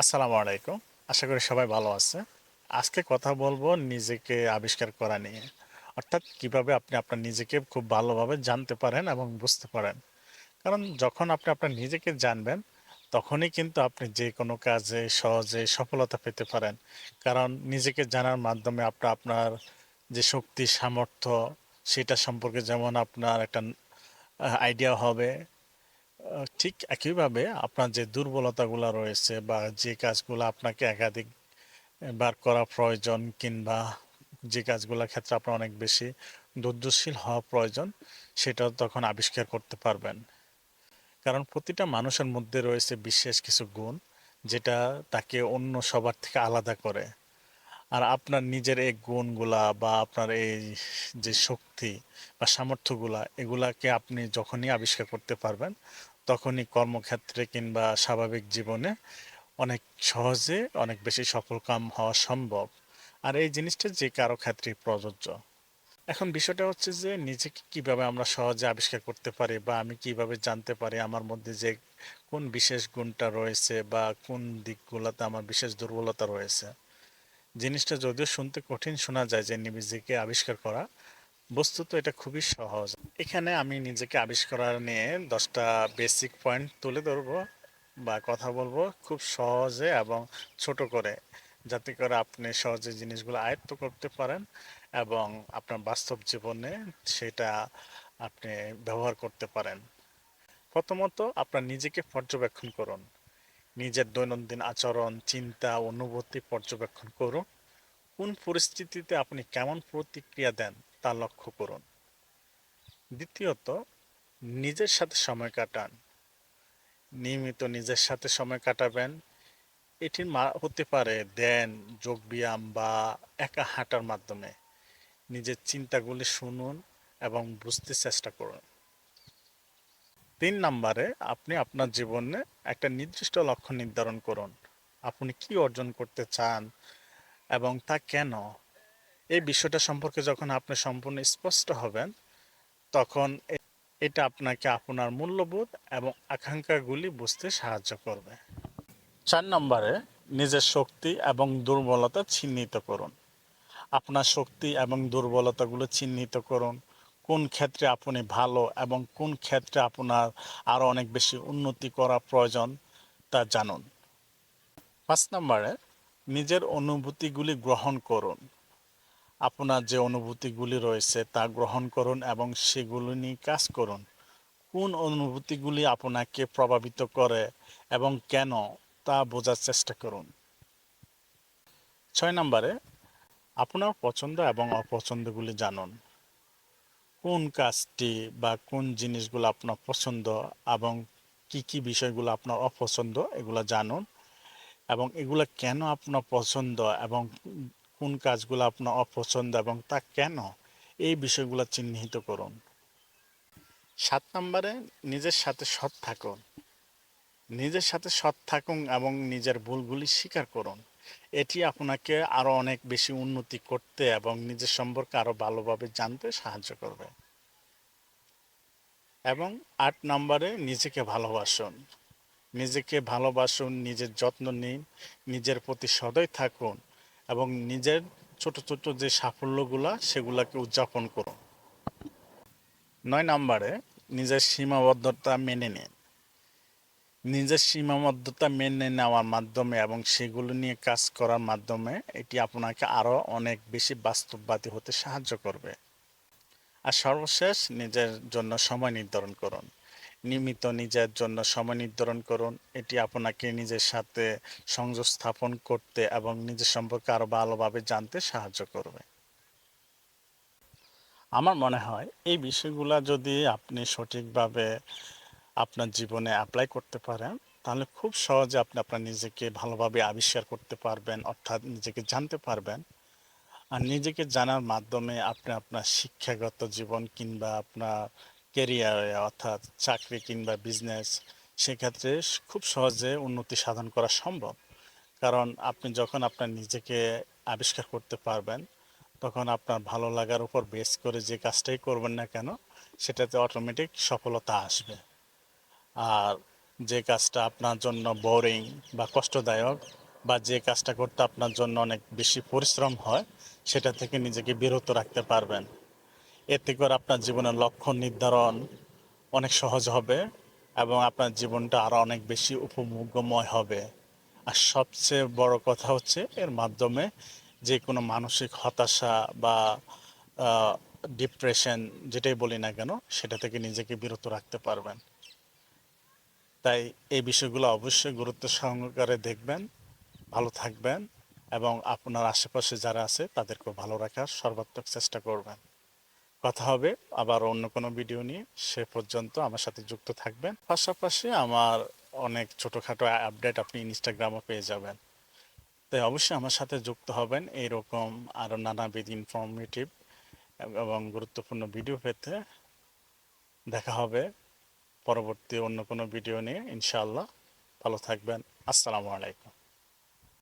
আসসালামু আলাইকুম। আশা করি সবাই ভালো আছে। আজকে কথা বলব নিজেকে আবিষ্কার করা নিয়ে। অর্থাৎ কীভাবে আপনি আপনার নিজেকে খুব ভালোভাবে জানতে পারেন এবং বুঝতে পারেন। কারণ যখন আপনি আপনার নিজেকে জানবেন, তখনই কিন্তু আপনি যে কোনো কাজে সহজে সফলতা পেতে পারেন। কারণ নিজেকে জানার মাধ্যমে আপনি আপনার যে শক্তি, সামর্থ্য, সেটা সম্পর্কে যেমন আপনার একটা আইডিয়া হবে ঠিক একইভাবে আপনার যে দুর্বলতাগুলো রয়েছে বা যে কাজগুলো আপনাকে একাধিক বার করা প্রয়োজন কিংবা যে কাজগুলোর ক্ষেত্রে আপনার অনেক বেশি ধৈর্যশীল হওয়া প্রয়োজন, সেটাও তখন আবিষ্কার করতে পারবেন। কারণ প্রতিটা মানুষের মধ্যে রয়েছে বিশেষ কিছু গুণ, যেটা তাকে অন্য সবার থেকে আলাদা করে। আর আপনার নিজের এই গুণগুলা বা আপনার এই যে শক্তি বা সামর্থ্যগুলা, এগুলাকে আপনি যখনই আবিষ্কার করতে পারবেন তখনই কর্মক্ষেত্রে কিংবা স্বাভাবিক জীবনে অনেক সহজে অনেক বেশি সফলকাম হওয়া সম্ভব। আর এই জিনিসটা যে কারও ক্ষেত্রেই প্রযোজ্য। এখন বিষয়টা হচ্ছে যে নিজেকে কীভাবে আমরা সহজে আবিষ্কার করতে পারি বা আমি কীভাবে জানতে পারি আমার মধ্যে যে কোন বিশেষ গুণটা রয়েছে বা কোন দিকগুলোতে আমার বিশেষ দুর্বলতা রয়েছে। জিনিসটা যদিও শুনতে কঠিন শোনা যায় যে নিজেকে আবিষ্কার করা বস্তুত এটা খুবই সহজ। এখানে আমি নিজেকে আবিষ্কার নিয়ে দশটা বেসিক পয়েন্ট তুলে ধরবো বা কথা বলব খুব সহজে এবং ছোট করে, যাতে করে আপনি সহজে জিনিসগুলো আয়ত্ত করতে পারেন এবং আপনার বাস্তব জীবনে সেটা আপনি ব্যবহার করতে পারেন। প্রথমত আপনার নিজেকে পর্যবেক্ষণ করুন। নিজের দৈনন্দিন আচরণ, চিন্তা, অনুভূতি পর্যবেক্ষণ করুন। কোন পরিস্থিতিতে আপনি কেমন প্রতিক্রিয়া দেন? তা লক্ষ্য করুন। দ্বিতীয়ত, নিজের সাথে সময় কাটান। নিয়মিত নিজের সাথে সময় কাটাবেন। এটি হতে পারে ধ্যান যোগব্যায়াম বা একা হাঁটার মাধ্যমে। নিজের চিন্তাগুলি শুনুন এবং বুঝতে চেষ্টা করুন। তিন নম্বরে, আপনি আপনার জীবনে একটা নির্দিষ্ট লক্ষ্য নির্ধারণ করুন। আপনি কি অর্জন করতে চান এবং তা কেন? এই বিষয়টা সম্পর্কে যখন আপনি সম্পূর্ণ স্পষ্ট হবেন, তখন এটা আপনাকে আপনার মূল্যবোধ এবং আকাঙ্ক্ষাগুলি বুঝতে সাহায্য করবে। চার নম্বরে, নিজের শক্তি এবং দুর্বলতা চিহ্নিত করুন। আপনার শক্তি এবং দুর্বলতাগুলো চিহ্নিত করুন। কোন ক্ষেত্রে আপনি ভালো এবং কোন ক্ষেত্রে আপনার আরও অনেক বেশি উন্নতি করা প্রয়োজন, তা জানুন। পাঁচ নম্বরে, নিজের অনুভূতিগুলি গ্রহণ করুন। আপনার যে অনুভূতিগুলি রয়েছে তা গ্রহণ করুন এবং সেগুলো নিয়ে কাজ করুন। কোন অনুভূতিগুলি আপনাকে প্রভাবিত করে এবং কেন তা বোঝার চেষ্টা করুন। ছয় নম্বরে, আপনার পছন্দ এবং অপছন্দগুলি জানুন। কোন কাজটি বা কোন জিনিসগুলো আপনার পছন্দ এবং কি কি বিষয়গুলো আপনার অপছন্দ, এগুলো জানুন এবং এগুলো কেন আপনার পছন্দ এবং কোন কাজগুলো আপনার অপছন্দ এবং তা কেন? এই বিষয়গুলো চিহ্নিত করুন। সাত নম্বরে, নিজের সাথে সৎ থাকুন। নিজের সাথে সৎ থাকুন এবং নিজের ভুলগুলি স্বীকার করুন। এটি আপনাকে আরও অনেক বেশি উন্নতি করতে এবং নিজের সম্পর্কে আরও ভালোভাবে জানতে সাহায্য করবে। এবং আট নম্বরে, নিজেকে ভালোবাসুন। নিজেকে ভালোবাসুন, নিজের যত্ন নিন, নিজের প্রতি সদয় থাকুন। এবং নিজের ছোট ছোট যে সাফল্যগুলা সেগুলাকে উদযাপন করুন নয় নম্বরে, নিজের সীমাবদ্ধতা মেনে নিন। নিজের সীমাবদ্ধতা মেনে নেওয়ার মাধ্যমে এবং সেগুলো নিয়ে কাজ করার মাধ্যমে এটি আপনাকে আরও অনেক বেশি বাস্তববাদী হতে সাহায্য করবে। আর সর্বশেষ, নিজের জন্য সময় নির্ধারণ করুন। নিয়মিত নিজের জন্য সময় নির্ধারণ করুন। এটি আপনাকে নিজের সাথে সংযোগ স্থাপন করতে এবং নিজের সম্পর্কে আরও ভালোভাবে জানতে সাহায্য করবে। আমার মনে হয় এই বিষয়গুলো যদি আপনি সঠিকভাবে আপনার জীবনে অ্যাপ্লাই করতে পারেন, তাহলে খুব সহজে আপনি আপনার নিজেকে ভালোভাবে আবিষ্কার করতে পারবেন, অর্থাৎ নিজেকে জানতে পারবেন। আর নিজেকে জানার মাধ্যমে আপনি আপনার শিক্ষাগত জীবন কিংবা আপনার কেরিয়ারে অর্থাৎ চাকরি কিংবা বিজনেস সেক্ষেত্রে খুব সহজে উন্নতি সাধন করা সম্ভব। কারণ আপনি যখন আপনার নিজেকে আবিষ্কার করতে পারবেন, তখন আপনার ভালো লাগার উপর বেস করে যে কাজটাই করবেন না কেন, সেটাতে অটোমেটিক সফলতা আসবে। আর যে কাজটা আপনার জন্য বোরিং বা কষ্টদায়ক বা যে কাজটা করতে আপনার জন্য অনেক বেশি পরিশ্রম হয়, সেটা থেকে নিজেকে বিরত রাখতে পারবেন। এতে করে আপনার জীবনের লক্ষ্য নির্ধারণ অনেক সহজ হবে এবং আপনার জীবনটা আরও অনেক বেশি উপভোগ্যময় হবে। আর সবচেয়ে বড় কথা হচ্ছে এর মাধ্যমে যে কোনো মানসিক হতাশা বা ডিপ্রেশন যেটাই বলি না কেন, সেটা থেকে নিজেকে বিরত রাখতে পারবেন। তাই এই বিষয়গুলো অবশ্যই গুরুত্ব সহকারে দেখবেন, ভালো থাকবেন এবং আপনার আশেপাশে যারা আছে তাদেরকেও ভালো রাখার সর্বাত্মক চেষ্টা করবেন। কথা হবে। আবার অন্য কোনো ভিডিও নিয়ে সে পর্যন্ত আমার সাথে যুক্ত থাকবেন। পাশাপাশি আমার অনেক ছোটোখাটো আপডেট আপনি ইনস্টাগ্রামও পেয়ে যাবেন। তাই অবশ্যই আমার সাথে যুক্ত হবেন এইরকম আরও নানাবিধ ইনফর্মেটিভ এবং গুরুত্বপূর্ণ ভিডিও পেতে। দেখা হবে পরবর্তী অন্য কোনো ভিডিও নিয়ে, ইনশাআল্লাহ। ভালো থাকবেন। আসসালামু আলাইকুম।